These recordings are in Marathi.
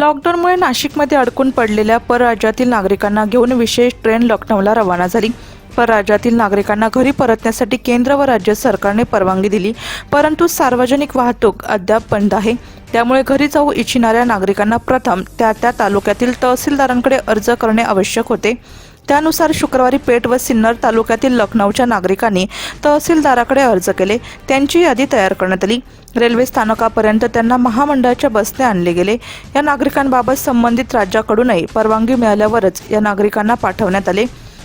लॉकडाऊनमुळे नाशिकमध्ये अडकून पडलेल्या परराज्यातील नागरिकांना घेऊन विशेष ट्रेन लखनौला रवाना झाली. परराज्यातील नागरिकांना घरी परतण्यासाठी केंद्र व राज्य सरकारने परवानगी दिली परंतु सार्वजनिक वाहतूक अद्याप बंद आहे. त्यामुळे घरी जाऊ इच्छिणाऱ्या नागरिकांना प्रथम त्या त्या तालुक्यातील तहसीलदारांकडे अर्ज करणे आवश्यक होते. त्यानुसार शुक्रवारी पेठ व सिन्नर तालुक्यातील लखनौच्या नागरिकांनी तहसीलदाराकडे अर्ज केले. त्यांची यादी तयार करण्यात आली. रेल्वे स्थानकापर्यंत त्यांना महामंडळाच्या बसने आणले गेले. या नागरिकांबाबत संबंधित राज्याकडूनही परवानगी मिळाल्यावरच या नागरिकांना पाठवण्यात आले.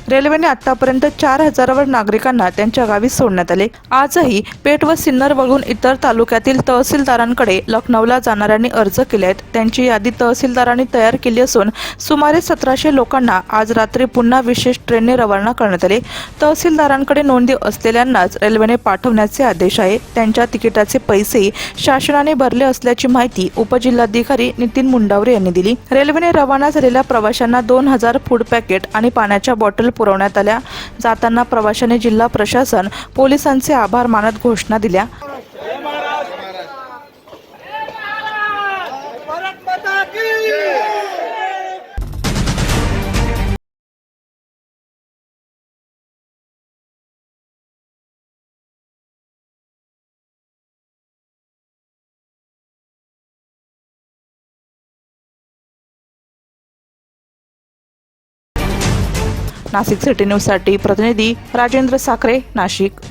रेल्वेने आतापर्यंत चार हजारावर नागरिकांना त्यांच्या गावी सोडण्यात आले. आजही पेठ व सिन्नर वगळून इतर तालुक्यातील तहसीलदारांकडे लखनौला जाणाऱ्यांनी अर्ज केले आहेत. त्यांची यादी तहसीलदारांनी तयार केली असून सुमारे सतराशे लोकांना आज रात्री पुन्हा विशेष ट्रेनने रवाना करण्यात आले. तहसीलदारांकडे नोंदी असलेल्यांनाच रेल्वेने पाठवण्याचे आदेश आहे. त्यांच्या तिकिटाचे पैसेही शासनाने भरले असल्याची माहिती उपजिल्हाधिकारी नितीन मुंडावरे यांनी दिली. रेल्वेने रवाना झालेल्या प्रवाशांना दोन हजार फूड पॅकेट आणि पाण्याच्या बॉटल पुरवण्यात आल्या. जाताना प्रवाशांनी जिल्हा प्रशासन पोलिसांचे आभार मानत घोषणा दिल्या. नाशिक सिटी न्यूजसाठी प्रतिनिधी राजेंद्र साखरे नाशिक.